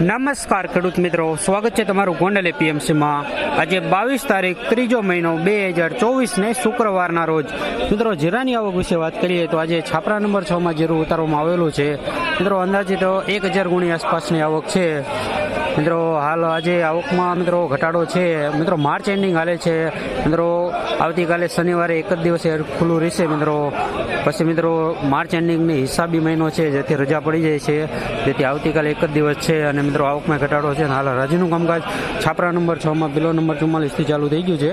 નમસ્કાર ખેડૂત મિત્રો, સ્વાગત છે તમારું ગોંડલ એપીએમસીમાં. આજે બાવીસ તારીખ, ત્રીજો મહિનો, બે હજાર ચોવીસને શુક્રવારના રોજ. મિત્રો, જીરાની આવક વિશે વાત કરીએ તો આજે છાપરા નંબર છમાં જીરું ઉતારવામાં આવેલું છે. મિત્રો અંદાજે તો એક હજાર ગુણી આસપાસની આવક છે. મિત્રો, હાલ આજે આવકમાં મિત્રો ઘટાડો છે. મિત્રો, માર્ચ એન્ડિંગ હાલે છે. મિત્રો, આવતીકાલે શનિવારે એક જ દિવસે ખુલ્લું રહેશે મિત્રો. પછી મિત્રો, માર્ચ એન્ડિંગની હિસાબી મહિનો છે, જેથી રજા પડી જાય છે. જેથી આવતીકાલે એક જ દિવસ છે અને મિત્રો, આવકમાં ઘટાડો છે. અને હાલ હરાજીનું કામકાજ છાપરા નંબર છમાં બિલો નંબર ચુમ્માલીસથી ચાલુ થઈ ગયું છે.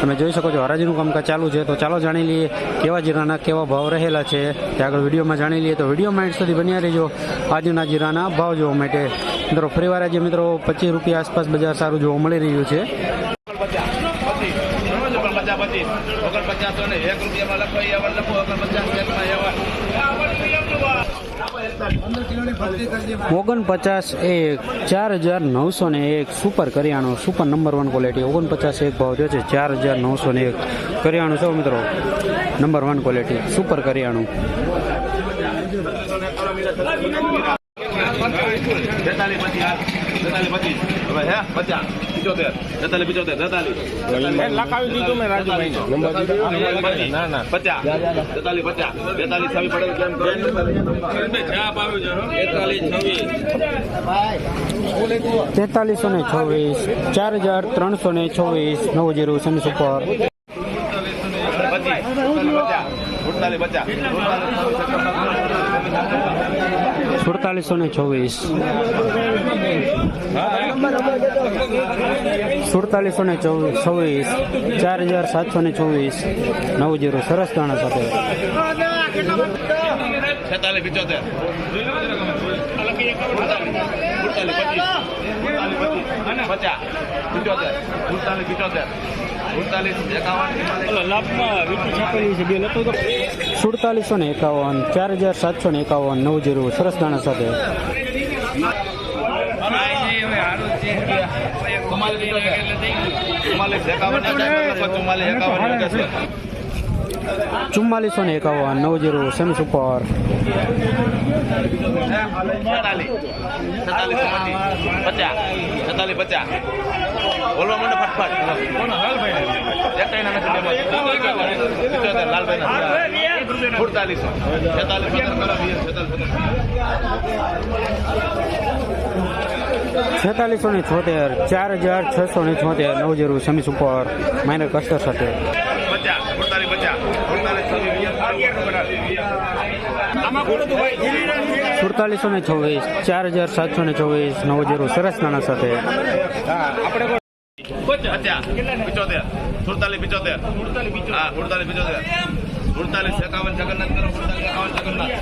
તમે જોઈ શકો છો, હરાજીનું કામકાજ ચાલુ છે. તો ચાલો જાણી લઈએ કેવા જીરાના કેવા ભાવ રહેલા છે. તે આગળ વિડીયોમાં જાણી લઈએ. તો વિડીયોમાં એન્ડ સુધી બન્યા રહેજો. આજના જીરાના ભાવ જોવા માટે મિત્રો, ફરીવાર આજે મિત્રો પચીસ રૂપિયા આસપાસ બજાર સારું જોવા મળી રહ્યું છે. ઓગણપચાસ એક, ચાર હજાર નવસો ને એક, સુપર કરિયાણું, સુપર નંબર વન ક્વોલિટી ઓગણપચાસ એક ભાવ થયો છે, ચાર હજાર નવસો ને એક. કરિયાણું છે મિત્રો? નંબર વન ક્વોલિટી સુપર કરિયાણું. તેતાલીસ તેતાલીસ પચીસ હવે હે પચાસ પિચોતેર. તેતાલીસ પિચોતેર તેતાલીસ લખાવી દીધું મેં રાજુભાઈને ના? ના પચાસ તેતાલીસ પચાસ. તેતાલીસ છવ્વીસ પડે કેમ કરો? તેતાલીસો ને છવ્વીસ ચાર હજાર ત્રણસો ને છવ્વીસ નવ જીરો સન સુપર પચીસ પચાસ. સુડતાલીસ બચા સુડતાલીસો ને ચોવીસ. સુડતાલીસો ને ચોવીસ છવ્વીસ. ચાર હજાર સાતસો ને ચોવીસ. નવ જીરો સરસ દાણા સાથે. છેતાલીસ પિચોતેર. સુડતાલીસ ને એકાવન ચાર હજાર સાતસો ને એકાવન નવ જીરો સરસ દાણા સાથે ચુમ્માલીસ એકાવન ચુમ્માલીસ એકાવન. ચુમ્માલીસો ને એકાવન નવ જીરો સેમી સુપર પચાસ. છેતાલીસો ને છોતેર ચાર હજાર છસો ને છોતેર નવ જીરો સેમી સુપર માઇનર કસ્ટર સાથે પચાસ સુડતાલીસ પચાસ સુડતાલીસ છવ્વીસ સુડતાલીસો ને છવ્વીસ ચાર હજાર સાતસો ને ચોવીસ નવ જીરો સરસ નાના સાથે. સુડતાલીસ પિચોતેર. હા સુડતાલીસ પિચોતેર. સુડતાલીસ એકાવન જગન્નાથ કરો સુડતાલીસ એકાવન જગન્નાથ.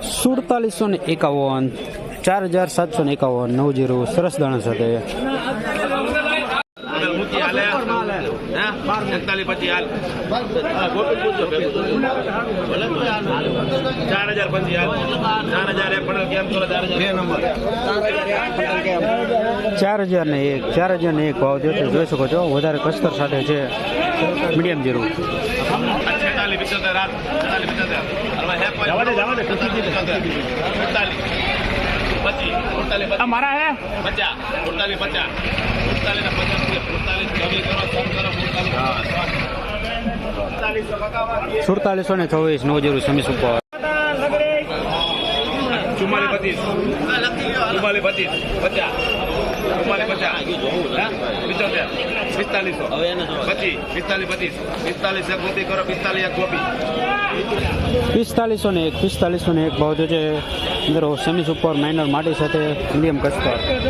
સુડતાલીસો ને એકાવન ચાર હજાર સાતસો ને એકાવન નવ જીરો સરસ દાણા સાથે. એકતાલીસ હાલ ગોપી પૂછજો હાલ. ચાર હજાર પછી હાલ ચાર હજાર પણ કેમ કરો ચાર હજાર બે નંબર ચાર હજાર ને એક ચાર હજાર ને એક ભાવ છે જોઈ શકો છો વધારે કસ્તર સાથે છે મીડિયમ જીરો છેતાલીસ પિચોતેર હાલ મારા હે પચાસ સુડતાલીસ પચાસ સુડતાલીસ પચાસ ને ચોવીસ નવ જીરો સમી સુપર ચુમ્માલીસ પચીસ. ચુમ્માલીસ પચીસ. પચાસ. ચુમ્માલીસ પચાસ. હા? પિસ્તાલીસો. પચીસ. પિસ્તાલીસ પચીસ. પિસ્તાલીસ એક ગોપી કરો પિસ્તાલીસ એક ગોપી પિસ્તાલીસો ને એક પિસ્તાલીસો ને એક ભાવ છે મિત્રો સેમી સુપર માઇનર માટી સાથે મીડિયમ કસ્તર